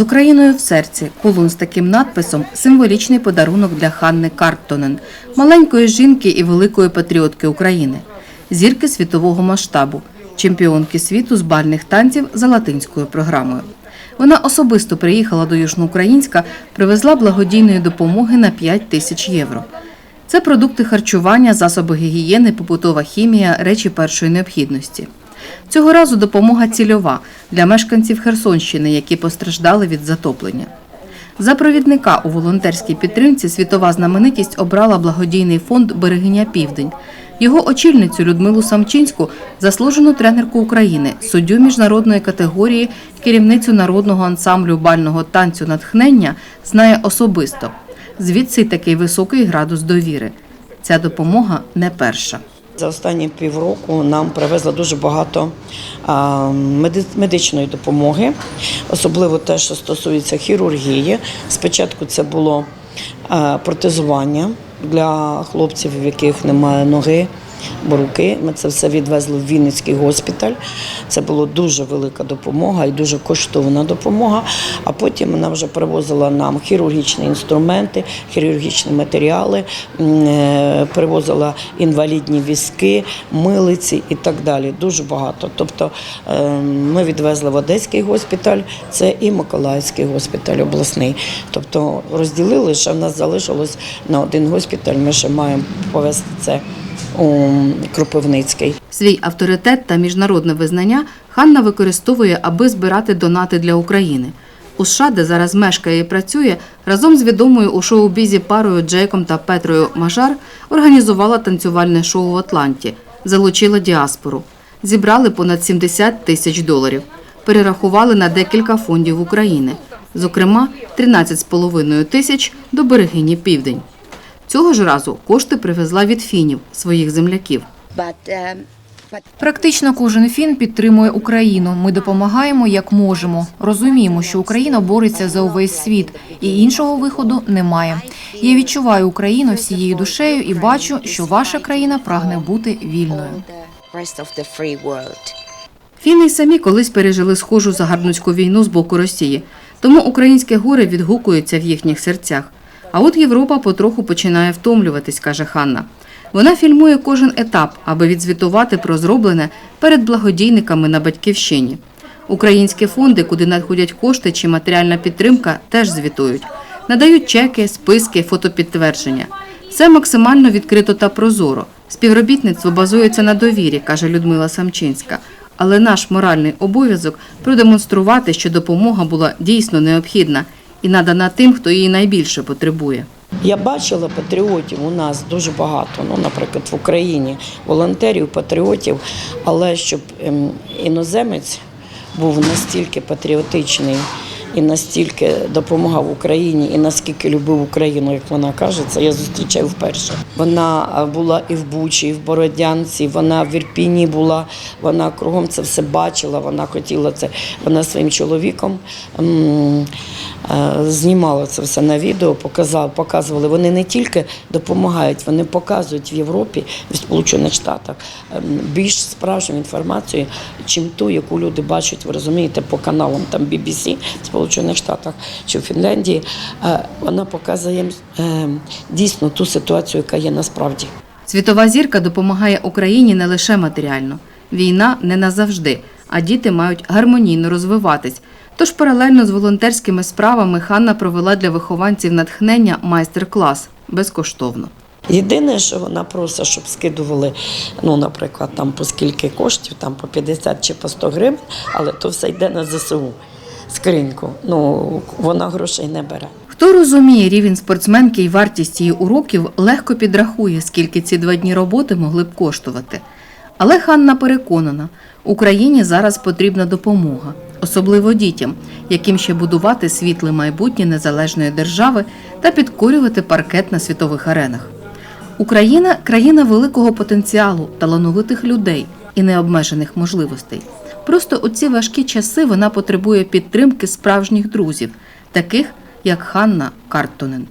З Україною в серці кулон з таким надписом символічний подарунок для Ханни Карттонен, маленької жінки і великої патріотки України, зірки світового масштабу, чемпіонки світу з бальних танців за латинською програмою. Вона особисто приїхала до Южноукраїнська, привезла благодійної допомоги на 5 тисяч євро. Це продукти харчування, засоби гігієни, побутова хімія, речі першої необхідності. Цього разу допомога цільова для мешканців Херсонщини, які постраждали від затоплення. За провідника у волонтерській підтримці світова знаменитість обрала благодійний фонд Берегиня Південь. Його очільницю Людмилу Самчинську, заслужену тренерку України, суддю міжнародної категорії, керівницю народного ансамблю бального танцю натхнення знає особисто. Звідси такий високий градус довіри. Ця допомога не перша. За останні півроку нам привезли дуже багато медичної допомоги, особливо те, що стосується хірургії. Спочатку це було протезування для хлопців, в яких немає ноги. Бо руки ми це все відвезли в Вінницький госпіталь. Це була дуже велика допомога і дуже коштовна допомога. А потім вона вже привозила нам хірургічні інструменти, хірургічні матеріали, е, привозила інвалідні візки, милиці і так далі. Дуже багато. Тобто е, ми відвезли в Одеський госпіталь, це і Миколаївський госпіталь обласний. Тобто розділили, ще в нас залишилось на один госпіталь. Ми ще маємо повезти це у Кропивницький. Свій авторитет та міжнародне визнання Ханна використовує, аби збирати донати для України. У США, де зараз мешкає і працює, разом з відомою у шоу-бізі парою Джейком та Петрою Мажар організувала танцювальне шоу в Атланті, залучила діаспору. Зібрали понад 70 тисяч доларів. Перерахували на декілька фондів України. Зокрема, 13,5 тисяч до берегині Південь. Цього ж разу кошти привезла від фінів, своїх земляків. Um, Практично кожен фін підтримує Україну. Ми допомагаємо як можемо. Розуміємо, що Україна бореться за увесь світ, і іншого виходу немає. Я відчуваю Україну всією душею і бачу, що ваша країна прагне бути вільною. Фіни й самі колись пережили схожу загарбницьку війну з боку Росії, тому українське горе відгукується в їхніх серцях. А от Європа потроху починає втомлюватись, каже Ханна. Вона фільмує кожен етап, аби відзвітувати про зроблене перед благодійниками на батьківщині. Українські фонди, куди надходять кошти чи матеріальна підтримка, теж звітують. Надають чеки, списки, фотопідтвердження. Все максимально відкрито та прозоро. Співробітництво базується на довірі, каже Людмила Самчинська. Але наш моральний обов'язок продемонструвати, що допомога була дійсно необхідна і надана тим, хто її найбільше потребує. Я бачила патріотів у нас дуже багато. Ну, наприклад, в Україні волонтерів, патріотів, але щоб ем, іноземець був настільки патріотичний і настільки допомагав Україні, і наскільки любив Україну, як вона каже, це я зустрічаю вперше. Вона була і в Бучі, і в Бородянці, вона в Ірпіні була, вона кругом це все бачила, вона хотіла це. Вона своїм чоловіком. Знімала це все на відео, показав, показували. Вони не тільки допомагають, вони показують в Європі, в Сполучених Штатах ем, більш справжню інформацію, чим ту, яку люди бачать, ви розумієте, по каналам там BBC Сполучених Штатах чи в Фінляндії. Е, Вона показує е, дійсно ту ситуацію, яка є насправді. Світова зірка допомагає Україні не лише матеріально. Війна не назавжди, а діти мають гармонійно розвиватись. Тож паралельно з волонтерськими справами Ханна провела для вихованців натхнення майстер-клас безкоштовно. Єдине, що вона просить, щоб скидували, ну, наприклад, там по скільки коштів, там по 50 чи по 100 гривень, але то все йде на ЗСУ. Скриньку. Ну, вона грошей не бере. Хто розуміє рівень спортсменки і вартість її уроків, легко підрахує, скільки ці два дні роботи могли б коштувати. Але Ханна переконана, Україні зараз потрібна допомога, особливо дітям, яким ще будувати світле майбутнє незалежної держави та підкорювати паркет на світових аренах. Україна країна великого потенціалу, талановитих людей і необмежених можливостей. Просто у ці важкі часи вона потребує підтримки справжніх друзів, таких як Ханна Карттонен.